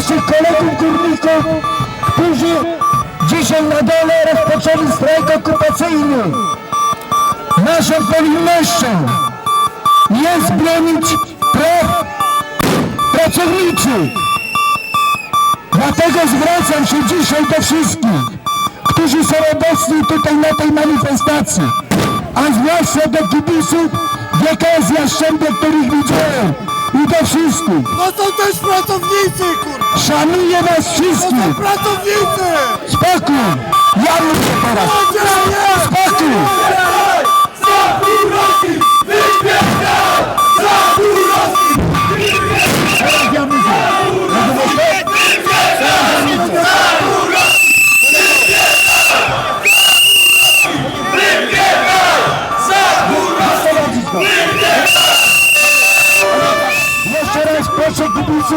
naszych kolegów górników, którzy dzisiaj na dole rozpoczęli strajk okupacyjny. Naszą powinnością jest bronić praw pracowniczych. Dlatego zwracam się dzisiaj do wszystkich, którzy są obecni tutaj na tej manifestacji, a zwłaszcza do kibiców GKS Jastrzębie, których widziałem i do wszystkich. To są też pracownicy, kurwa! Szanuję was To są wszystkich. pracownicy! Spokój. Ja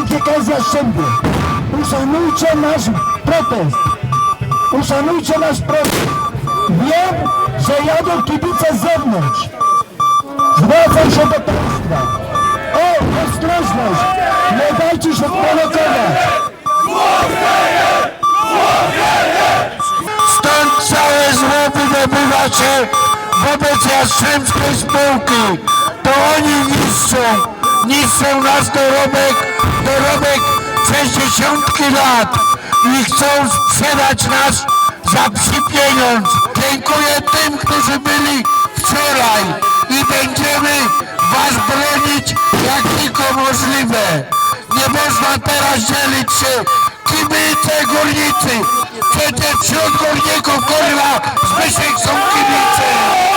GKS Jastrzębie. Uszanujcie nasz protest. Uszanujcie nasz protest. Wiem, że jadą kibice z zewnątrz. Zwracam się do państwa. O, ostrożność! Nie dajcie się sprowokować. Stąd całe zło wydobywacie wobec Jastrzębskiej spółki. To oni niszczą, niszczą nasz dorobek, dorobek przez dziesiątki lat i chcą sprzedać nas za psi pieniądz. Dziękuję tym, którzy byli wczoraj i będziemy was bronić jak tylko możliwe. Nie można teraz dzielić się kibice górnicy. Przecież wśród górników kurwa Zbyszek są kibice.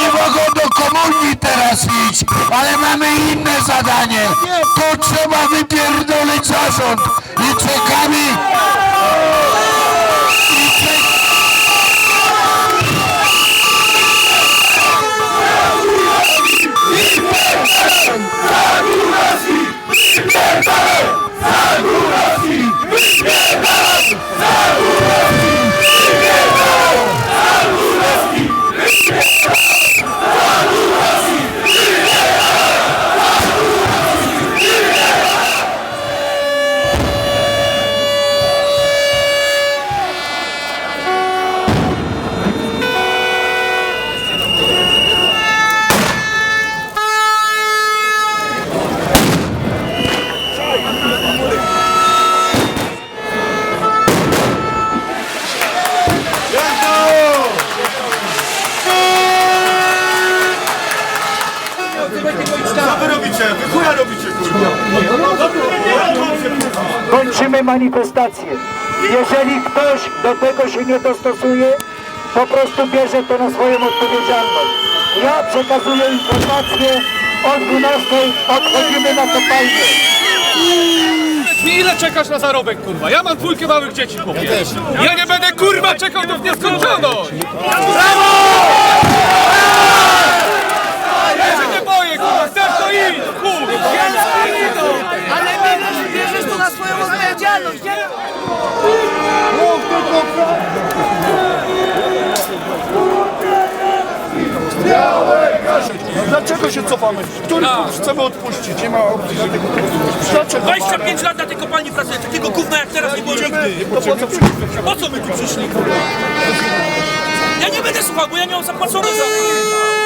Oni mogą do komunii teraz iść, ale mamy inne zadanie. To trzeba wypierdolić zarząd i czekamy. Kończymy manifestację. Jeżeli ktoś do tego się nie dostosuje, po prostu bierze to na swoją odpowiedzialność. Ja przekazuję informację o 12 odchodzimy na kopalnię. Ile czekasz na zarobek, kurwa? Ja mam dwójkę małych dzieci, chłopie. Ja, nie będę, kurwa, czekał to w nieskończoność! Brawo! Ja się nie boję, kurwa, chcesz to idź, kurwa! Ale bierzesz, bierzesz to na swoją odpowiedzialność, nie? Dlaczego się cofamy? Który punkt chcemy odpuścić? Nie ma opcji, żeby tego. Dlaczego? 25 lat na tej kopalni pracuję, takiego gówna jak teraz nie było nigdy. To po co? Po co my tu przyszli? Ja nie będę słuchał, bo ja nie mam zapłacone za to.